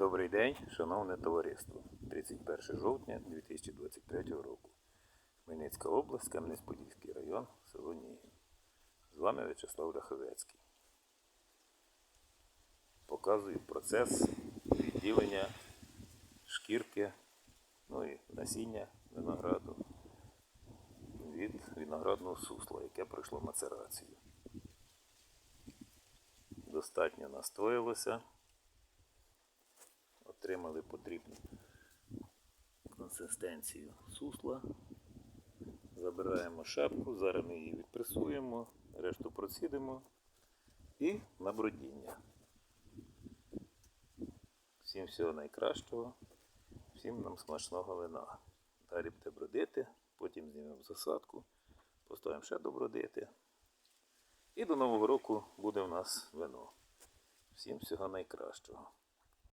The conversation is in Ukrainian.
Добрий день, шановне товариство. 31 жовтня 2023 року. Хмельницька область, Кам'янець-Подільський район, село Нігін. З вами В'ячеслав Ляховецький. Показую процес відділення шкірки, ну і насіння винограду від виноградного сусла, яке пройшло мацерацію. Достатньо настоїлося отримали потрібну консистенцію сусла. Забираємо шапку, зараз ми її відпресуємо, решту процідимо і на бродіння. Всім всього найкращого, всім нам смачного вина. Далі буде бродити, потім знімемо засадку, поставимо ще добродити. І до Нового року буде у нас вино. Всім всього найкращого.